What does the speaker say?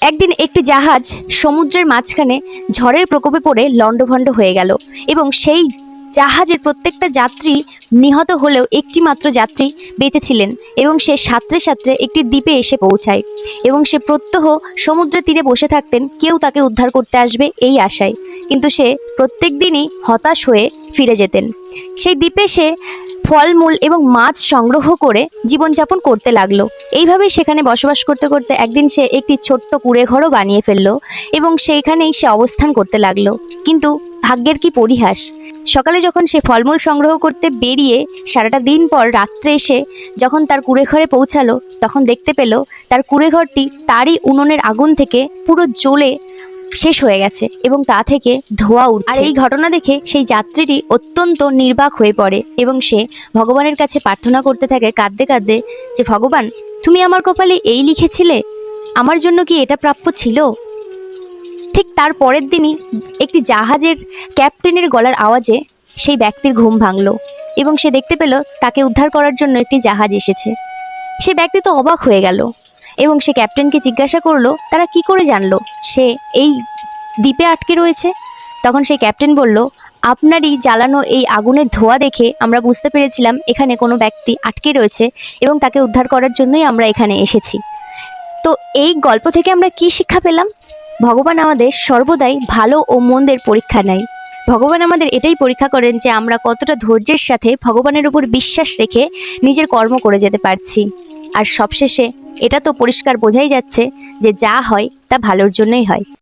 একদিন একটি জাহাজ সমুদ্রের মাঝখানে ঝড়ের প্রকোপে পড়ে লণ্ডভণ্ড হয়ে গেল এবং সেই জাহাজের প্রত্যেকটা যাত্রী নিহত হলেও একটি মাত্র যাত্রী বেঁচেছিলেন এবং সে সাঁতরে সাঁতরে একটি দ্বীপে এসে পৌঁছায় এবং সে প্রত্যহ সমুদ্রের তীরে বসে থাকতেন, কেউ তাকে উদ্ধার করতে আসবে এই আশায়। কিন্তু সে প্রত্যেক দিনই হতাশ হয়ে ফিরে যেতেন। সেই দ্বীপে সে ফলমূল এবং মাছ সংগ্রহ করে জীবনযাপন করতে লাগল। এইভাবেই সেখানে বসবাস করতে করতে একদিন সে একটি ছোট্ট কুড়ে ঘরও বানিয়ে ফেলল এবং সেইখানেই সে অবস্থান করতে লাগল। কিন্তু ভাগ্যের কি পরিহাস? সকালে যখন সে ফলমূল সংগ্রহ করতে বেরিয়ে সারাটা দিন পর রাত্রে এসে যখন তার কুড়ে ঘরে পৌঁছালো, তখন দেখতে পেল তার কুড়ে ঘরটি তারই উনুনের আগুন থেকে পুরো জ্বলে শেষ হয়ে গেছে এবং তা থেকে ধোঁয়া উঠছে। আর এই ঘটনা দেখে সেই যাত্রীটি অত্যন্ত নির্বাক হয়ে পড়ে এবং সে ভগবানের কাছে প্রার্থনা করতে থাকে কাঁদতে কাঁদতে যে, ভগবান, তুমি আমার কপালে এই লিখেছিলে? আমার জন্য কি এটা প্রাপ্য ছিল? ঠিক তার পরের দিনই একটি জাহাজের ক্যাপ্টেনের গলার আওয়াজে সেই ব্যক্তির ঘুম ভাঙলো এবং সে দেখতে পেল তাকে উদ্ধার করার জন্য একটি জাহাজ এসেছে। সে ব্যক্তি তো অবাক হয়ে গেল। এবং সে ক্যাপ্টেনকে জিজ্ঞাসা করল, তারা কি করে জানলো? সে এই দ্বীপে আটকে রয়েছে? তখন সেই ক্যাপ্টেন বলল, আপনারই জ্বালানো এই আগুনের ধোঁয়া দেখে আমরা বুঝতে পেরেছিলাম এখানে কোনো ব্যক্তি আটকে রয়েছে এবং তাকে উদ্ধার করার জন্যই আমরা এখানে এসেছি। তো এই গল্প থেকে আমরা কি শিক্ষা পেলাম? ভগবান আমাদের সর্বদাই ভালো ও মন্দের পরীক্ষা নেয়। ভগবান আমাদের এটাই পরীক্ষা করেন যে আমরা কতটা ধৈর্যের সাথে ভগবানের উপর বিশ্বাস রেখে নিজের কর্ম করে যেতে পারছি। আর সবশেষে এটা তো পরিষ্কার বোঝাই যাচ্ছে যে যা হয় তা ভালোর জন্যই হয়।